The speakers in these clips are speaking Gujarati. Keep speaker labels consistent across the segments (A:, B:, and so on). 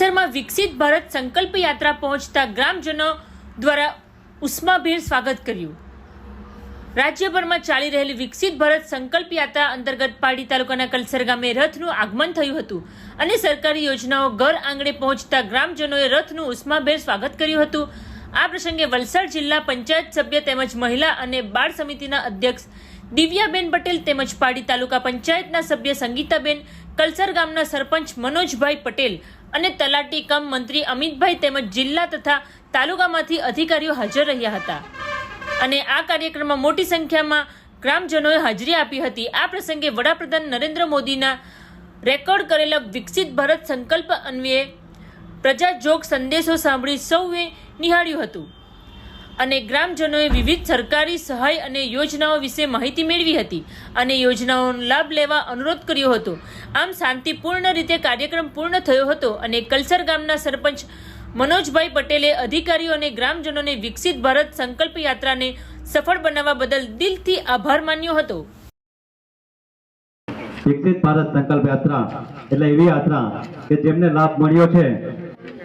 A: વિકસિત ભારત સંકલ્પ યાત્રા પહોંચતા ગ્રામજનો દ્વારા ઉષ્માભેર સ્વાગત કર્યું. રાજ્યભરમાં ચાલી રહેલી વિકસિત ભારત સંકલ્પ યાત્રા અંતર્ગત પાડી તાલુકાના કલસર ગામે રથનું આગમન થયું હતું અને સરકારી યોજનાઓ ઘર આંગણે પહોંચતા ગ્રામજનોએ રથનું ઉષ્માભેર સ્વાગત કર્યું હતું. આ પ્રસંગે વલસાડ જિલ્લા પંચાયત સભ્ય તેમજ મહિલા અને બાળ સમિતિના અધ્યક્ષ દિવ્યાબેન પટેલ તેમજ પાડી તાલુકા પંચાયતના સભ્ય સંગીતાબેન, કલસર ગામના સરપંચ મનોજભાઈ પટેલ અને તલાટી કમ મંત્રી અમિતભાઈ તેમજ જિલ્લા તથા તાલુકામાંથી અધિકારીઓ હાજર રહ્યા હતા. અને આ કાર્યક્રમમાં મોટી સંખ્યામાં ગ્રામજનોએ હાજરી આપી હતી. આ પ્રસંગે વડાપ્રધાન નરેન્દ્ર મોદીના રેકોર્ડ કરેલા વિકસિત ભારત સંકલ્પ અન્વયે પ્રજાજોગ સંદેશો સાંભળી સૌએ નિહાળ્યું હતું. અને ગ્રામજનોએ વિવિધ સરકારી સહાય અને યોજનાઓ વિશે માહિતી મેળવી હતી અને યોજનાઓનો લાભ લેવા અનુરોધ કર્યો હતો. આમ શાંતિપૂર્ણ રીતે કાર્યક્રમ પૂર્ણ થયો હતો અને કલસર ગામના સરપંચ મનોજભાઈ પટેલે અધિકારીઓ અને ગ્રામજનોને વિકસિત ભારત સંકલ્પ યાત્રાને સફળ બનાવવા બદલ દિલથી આભાર માન્યો હતો.
B: વિકસિત ભારત સંકલ્પ યાત્રા એટલે એવી યાત્રા કે જેમને લાભ મળ્યો છે.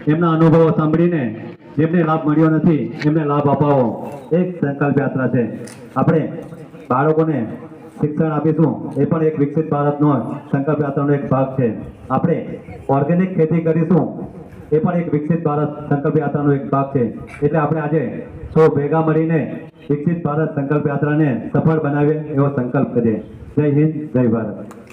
B: એમના અનુભવો સાંભળીને જેમને લાભ મળ્યો નથી, એમને લાભ અપાવો. એક સંકલ્પ યાત્રા છે. આપણે બાળકોને શિક્ષણ આપીશું. એ પણ એક વિકસિત ભારતનો સંકલ્પ યાત્રાનો એક ભાગ છે. આપણે ઓર્ગેનિક ખેતી કરીશું. એ પણ એક વિકસિત ભારત સંકલ્પ યાત્રાનો એક ભાગ છે. એટલે આપણે આજે સૌ ભેગા મળીને વિકસિત ભારત સંકલ્પ યાત્રાને સફળ બનાવીએ એવો સંકલ્પ કરીએ. જય હિન્દ, જય ભારત.